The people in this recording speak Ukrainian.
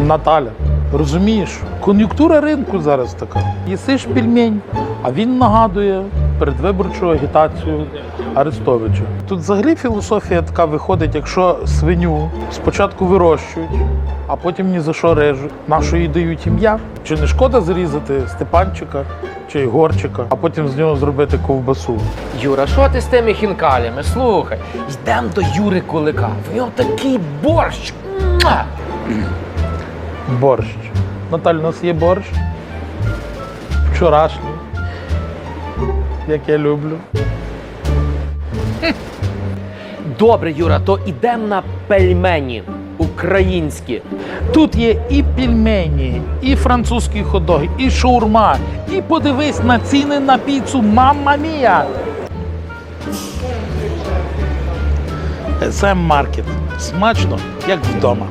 Наталя, розумієш, кон'юнктура ринку зараз така. Їсиш пельмень, а він нагадує передвиборчу агітацію Арестовича. Тут взагалі філософія така виходить, якщо свиню спочатку вирощують, а потім ні за що режуть. Нащо їй дають ім'я? Чи не шкода зрізати Степанчика чи Ігорчика, а потім з нього зробити ковбасу? Юра, що ти з тими хінкалями? Слухай, йдемо до Юри Кулика. В нього такий борщ. Борщ. Наталь, у нас є борщ. Вчорашній. Як я люблю. Добре, Юра, то ідемо на пельмені українські. Тут є і пельмені, і французький ходок, і шаурма, і подивись на ціни на піцу. Мамма мія! SM Маркет. Смачно, як вдома.